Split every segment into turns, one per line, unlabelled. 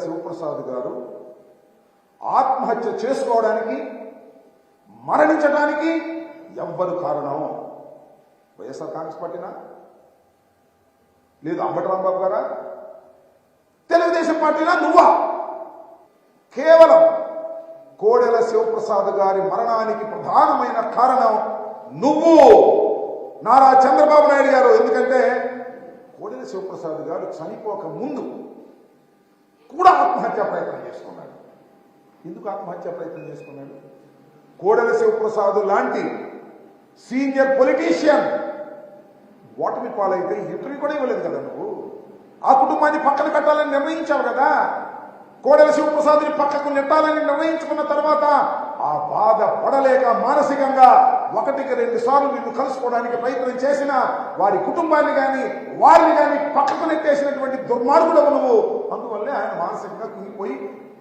శివప్రసాద్ గారు ఆత్మహత్య చేసుకోవడానికి మరణించడానికి ఎవ్వరు కారణం? వైఎస్ఆర్ కాంగ్రెస్ పార్టీనా? లేదు అంబటి రాంబాబు గారా? తెలుగుదేశం పార్టీనా నువ్వా? కేవలం కోడెల శివప్రసాద్ గారి మరణానికి ప్రధానమైన కారణం నువ్వు నారా చంద్రబాబు నాయుడు గారు. ఎందుకంటే కోడెల శివప్రసాద్ గారు చనిపోక ముందు ఆత్మహత్యా ప్రయత్నం చేసుకున్నాడు. ఎందుకు ఆత్మహత్యా ప్రయత్నం చేసుకున్నాడు? కోడెల శివప్రసాద్ లాంటి సీనియర్ పొలిటీషియన్. ఓటమి పాలైతే ఇంటర్వ్యూ కూడా ఇవ్వలేదు కదా నువ్వు? ఆ కుటుంబాన్ని పక్కన పెట్టాలని నిర్ణయించావు కదా? కోడెల శివప్రసాద్ని పక్కకు నెట్టాలని నిర్ణయించుకున్న తర్వాత ఆ బాధ పడలేక మానసికంగా ఒకటికి రెండు సార్లు నిన్ను కలుసుకోవడానికి ప్రయత్నం చేసిన వారి కుటుంబాన్ని కానీ వారిని కానీ పక్కకు నెట్టేసినటువంటి దుర్మార్గుడవు నువ్వు. అందువల్లే ఆయన మానసికంగా కుంగిపోయి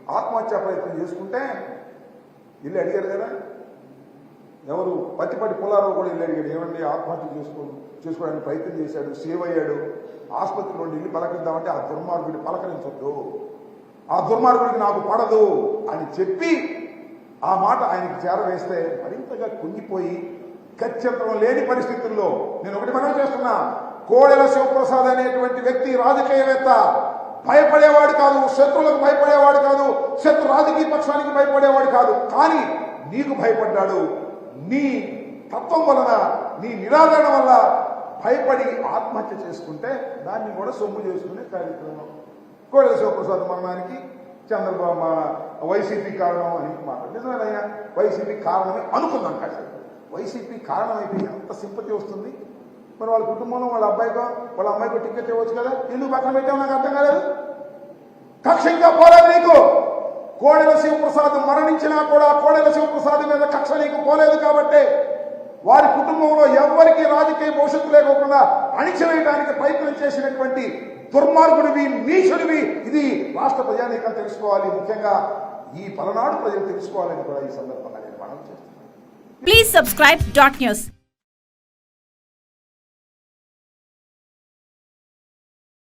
ఆత్మహత్యా ప్రయత్నం చేసుకుంటే ఇల్లు అడిగారు కదా? ఎవరు? పత్తిపట్టి పుల్లారావు కూడా ఇల్లు అడిగాడు ఏమండి ఆత్మహత్య చేసుకో చేసుకోవడానికి ప్రయత్నం చేశాడు సేవ్ అయ్యాడు. ఆసుపత్రి నుండి ఇల్లు పలకరిద్దామంటే ఆ దుర్మార్గుడిని పలకరించొద్దు. ఆ దుర్మార్గుడికి నాకు పడదు అని చెప్పి ఆ మాట ఆయనకి చేరవేస్తే మరింతగా కుంగిపోయి ఖచ్చితం లేని పరిస్థితుల్లో నేను ఒకటి మనం చేస్తున్నా. కోడెల శివప్రసాద్ అనేటువంటి వ్యక్తి రాజకీయవేత్త భయపడేవాడు కాదు శత్రువులకు భయపడేవాడు కాదు శత్రు రాజకీయ పక్షానికి భయపడేవాడు కాదు. కానీ నీకు భయపడ్డాడు. నీ తత్వం వలన నీ నిరాదరణ వల్ల భయపడి ఆత్మహత్య చేసుకుంటే దాన్ని కూడా సొమ్ము చేసుకునే కార్యక్రమం. కోడెల శివప్రసాద్ మరణానికి చంద్రబాబు వైసీపీ కారణం అని మాట. నిజమేనయ్యా? వైసీపీ కారణమే అనుకుందాం కాదు వైసీపీ కారణం అయితే ఎంత సింపతి వస్తుంది? మరి వాళ్ళ కుటుంబంలో వాళ్ళ అబ్బాయికో వాళ్ళ అమ్మాయికో టికెట్ ఇవ్వచ్చు కదా? ఎందుకు పక్కన పెట్టావు? నాకు అర్థం కాలేదు. కక్ష ఇంకా పోలేదు నీకు? కోడెల శివప్రసాద్ మరణించినా కూడా కోడెల శివప్రసాద్ మీద కక్ష నీకు పోలేదు కాబట్టి వారి కుటుంబంలో ఎవరికి రాజకీయ భవిష్యత్తు లేకోకుండా అణిచివేయడానికి ప్రయత్నం చేసినటువంటి దుర్మార్గుడివి నీచుడివి. ఇది రాష్ట్ర ప్రజానీకం తెలుసుకోవాలి. ముఖ్యంగా ఈ పలనాడు ప్రజలు తెలుసుకోవాలని కూడా ఈ సందర్భంగా నేను మనం చేస్తున్నాను.
Please subscribe dot news